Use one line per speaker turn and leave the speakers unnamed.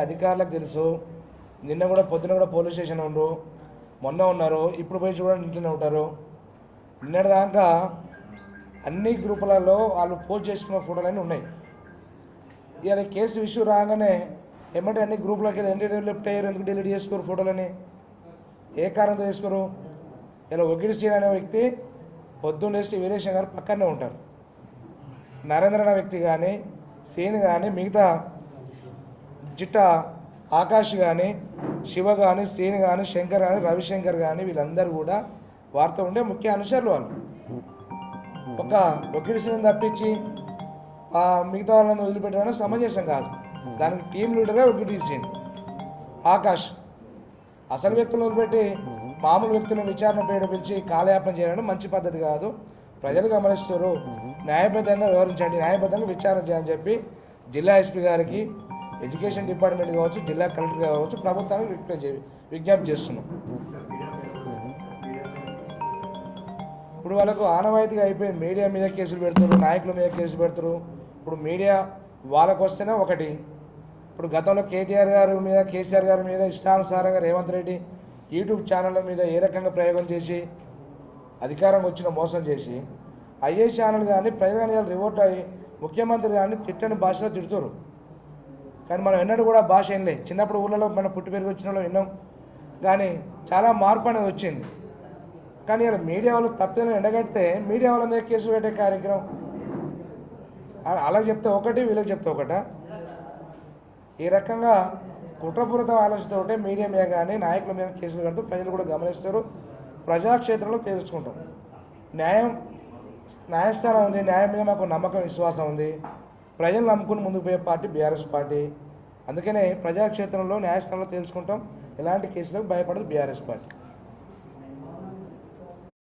అధికారులకు తెలుసు. నిన్న కూడా పొద్దున కూడా పోలీస్ స్టేషన్ ఉండు మొన్న ఉన్నారు. ఇప్పుడు పోయి చూడండి ఇంట్లోనే ఉంటారు. నిన్నటిదాకా అన్ని గ్రూపులలో వాళ్ళు పోస్ట్ చేసుకున్న ఫోటోలన్నీ ఉన్నాయి. ఇవాళ కేసు ఇష్యూ రాగానే ఏమంటే అన్ని గ్రూపులకి వెళ్ళి డెవలప్ అయ్యారు? ఎందుకు డిలీట్ చేసుకోరు ఫోటోలని? ఏ కారణంతో చేసుకోరు? ఇలా ఒగిడి సీన్ అనే వ్యక్తి పొద్దున్న వేసి వీరేశం గారు పక్కనే ఉంటారు. నరేంద్ర అనే వ్యక్తి కానీ సీన్ కానీ మిగతా జిట్ట ఆకాష్ కానీ శివ కానీ శ్రీని కానీ శంకర్ కానీ రవిశంకర్ కానీ వీళ్ళందరూ కూడా వారితో ఉండే ముఖ్య అనుచరులు వాళ్ళు. ఒక ఒక్కడి సీన్ తప్పించి మిగతా వాళ్ళని వదిలిపెట్టడం సమంజసం కాదు. దానికి టీం లీడరే ఒకటి సీన్. ఆకాష్ అసలు వ్యక్తులను వదిలిపెట్టి మామూలు వ్యక్తులను విచారణ పేరు పిలిచి కాలయాపన చేయడం మంచి పద్ధతి కాదు. ప్రజలు గమనిస్తారు న్యాయబద్ధంగా వివరించండి న్యాయబద్ధంగా విచారణ చేయాలని చెప్పి జిల్లా ఎస్పీ గారికి ఎడ్యుకేషన్ డిపార్ట్మెంట్ కావచ్చు జిల్లా కలెక్టర్ కావచ్చు ప్రభుత్వానికి రిక్వెస్ట్ విజ్ఞప్తి చేస్తున్నాం. ఇప్పుడు వాళ్ళకు ఆనవాయితీగా అయిపోయి మీడియా మీద కేసులు పెడతారు నాయకుల మీద కేసులు పెడతారు ఇప్పుడు మీడియా వాళ్ళకు వస్తేనే ఒకటి. ఇప్పుడు గతంలో కేటీఆర్ గారి మీద కేసీఆర్ గారి మీద ఇష్టానుసారంగా రేవంత్ రెడ్డి యూట్యూబ్ ఛానళ్ళ మీద ఏ రకంగా ప్రయోగం చేసి అధికారం వచ్చిన మోసం చేసి అయ్యే ఛానల్ కానీ ప్రజలు కానీ అయ్యి ముఖ్యమంత్రి కానీ తిట్టని భాషలో తిడుతారు కానీ మనం ఎన్నడూ కూడా భాష ఏం లేదు. చిన్నప్పుడు ఊళ్ళలో మన పుట్టి పెరిగి వచ్చిన వాళ్ళు విన్నాం. కానీ చాలా మార్పు అనేది వచ్చింది. కానీ ఇలా మీడియా వాళ్ళు తప్పిదలను ఎండగడితే మీడియా వాళ్ళ మీద కేసు పెట్టే కార్యక్రమం. అలా- చెప్తే ఒకటి వీళ్ళకి చెప్తే ఒకట? ఈ రకంగా కుట్రపూరితం ఆలోచనతో మీడియా మీద కానీ నాయకుల మీద కేసులు కడుతూ ప్రజలు కూడా గమనిస్తారు. ప్రజాక్షేత్రంలో తెలుసుకుంటాం. న్యాయం న్యాయస్థానం ఉంది. న్యాయం మీద మాకు నమ్మకం విశ్వాసం ఉంది. ప్రజలను నమ్ముకుని ముందుకు పోయే పార్టీ బీఆర్ఎస్ పార్టీ. అందుకనే ప్రజాక్షేత్రంలో న్యాయస్థానంలో తెలుసుకుంటాం ఎలాంటి కేసులకు భయపడదు బీఆర్ఎస్ పార్టీ.